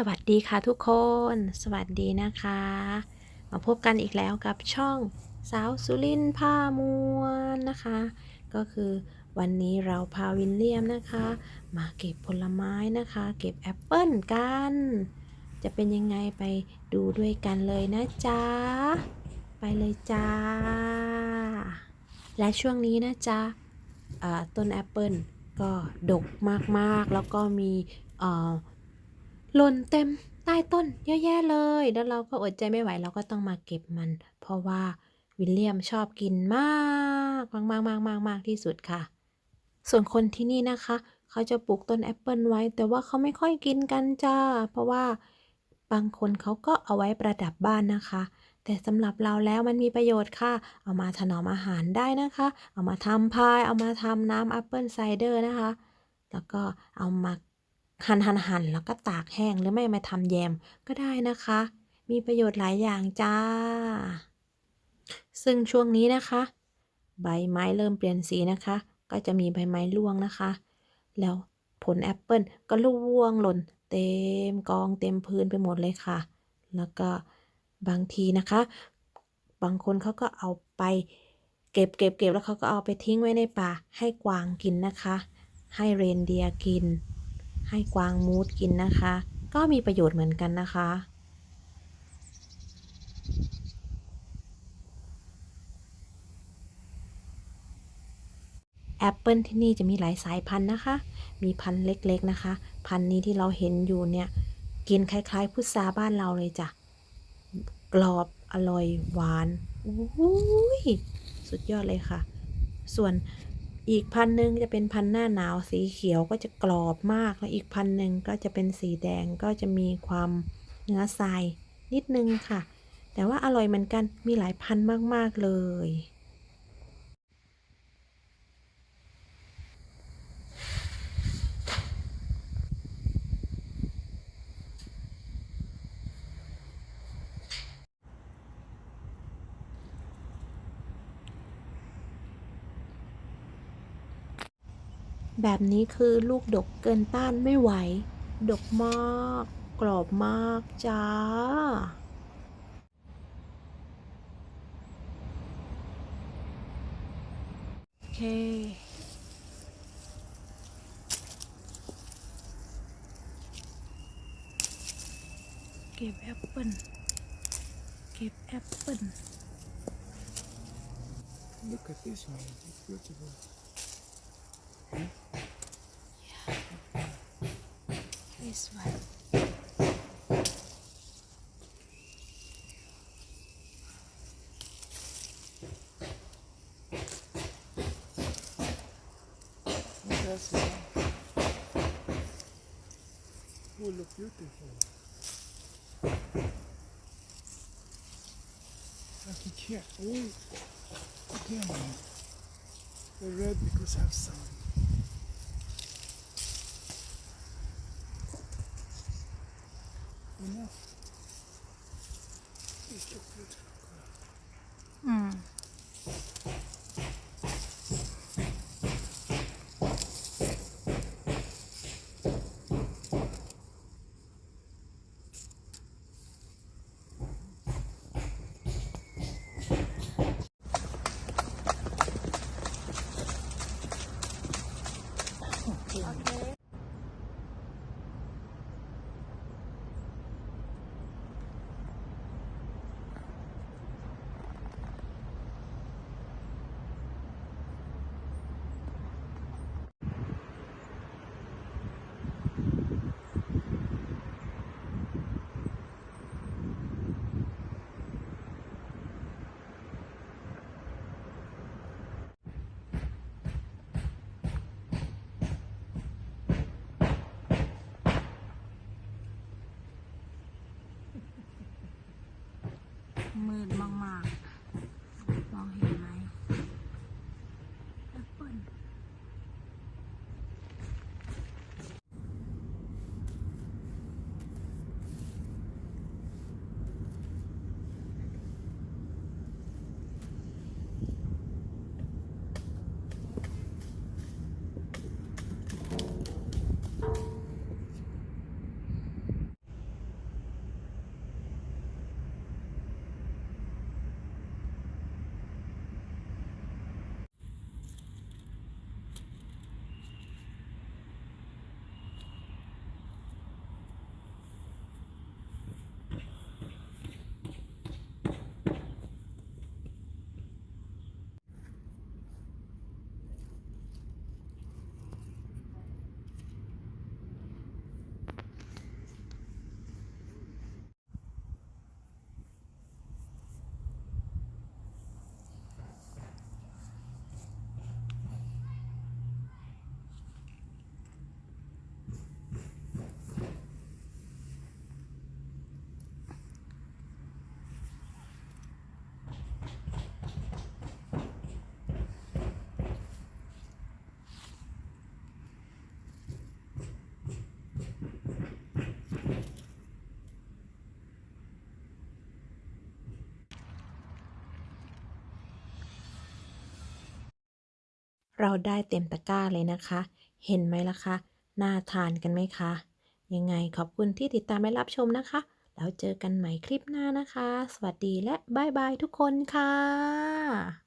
สวัสดีค่ะทุกคน สวัสดีนะคะ มาพบกันอีกแล้วกับช่องสาวสุรินทร์ผ้ามวนนะคะ ก็คือวันนี้เราพาวินเลียมนะคะ มาเก็บผลไม้นะคะ เก็บแอปเปิลกัน จะเป็นยังไงไปดูด้วยกันเลยนะจ๊ะ ไปเลยจ้า และช่วงนี้นะจ๊ะต้นแอปเปิลก็ดกมากๆ แล้วก็มีเอ่อ หล่นเต็มใต้ต้นเยอะแยะเลย แล้วเราก็อดใจไม่ไหวเราก็ต้องมาเก็บมัน เพราะว่าวิลเลียมชอบกินมากมากมากมากมากมากที่สุดค่ะ ส่วนคนที่นี่นะคะ เขาจะปลูกต้นแอปเปิลไว้ แต่ว่าเขาไม่ค่อยกินกันจ้า เพราะว่าบางคนเขาก็เอาไว้ประดับบ้านนะคะ แต่สำหรับเราแล้วมันมีประโยชน์ค่ะ เอามาถนอมอาหารได้นะคะ เอามาทำพาย เอามาทำน้ำแอปเปิลไซเดอร์นะคะ แล้วก็เอามา หั่นหั่นหั่นแล้วก็ตากแห้งหรือไม่มาทำแยมก็ได้นะคะ มีประโยชน์หลายอย่างจ้า ซึ่งช่วงนี้นะคะ ใบไม้เริ่มเปลี่ยนสีนะคะ ก็จะมีใบไม้ร่วงนะคะ แล้วผลแอปเปิลก็ร่วงหล่นเต็มกองเต็มพื้นไปหมดเลยค่ะ แล้วก็บางทีนะคะ บางคนเขาก็เอาไปเก็บเก็บเก็บแล้วเขาก็เอาไปทิ้งไว้ในป่าให้กวางกินนะคะ ให้เรนเดียกิน ให้กวางมูดกินนะคะ ก็มีประโยชน์เหมือนกันนะคะ แอปเปิลที่นี่จะมีหลายสายพันธุ์นะคะ มีพันธุ์เล็กๆนะคะ พันธุ์นี้ที่เราเห็นอยู่เนี่ยกินคล้ายๆพุทราบ้านเราเลยจ้ะ กรอบอร่อยหวานอุ้ยสุดยอดเลยค่ะ ส่วน อีกพันหนึ่งจะเป็นพันหน้าหนาวสีเขียวก็จะกรอบมาก แล้วอีกพันหนึ่งก็จะเป็นสีแดงก็จะมีความเนื้อทรายนิดนึงค่ะ แต่ว่าอร่อยเหมือนกันมีหลายพันมาก ๆ เลย แบบนี้คือลูกดกเกินต้านไม่ไหว ดกมาก กรอบมากจ้า โอเค เก็บแอปเปิลเก็บแอปเปิล Look at this one. It's beautiful. This one this look beautiful. I can. Oh, again. The red because have sun. Enough. It's so beautiful. อืม มืดมากๆ มองเห็น เราได้เต็มตะกร้าเลยนะคะ เห็นไหมล่ะคะ น่าทานกันไหมคะ ยังไงขอบคุณที่ติดตามและรับชมนะคะ แล้วเจอกันใหม่คลิปหน้านะคะ สวัสดีและบ๊ายบายทุกคนค่ะ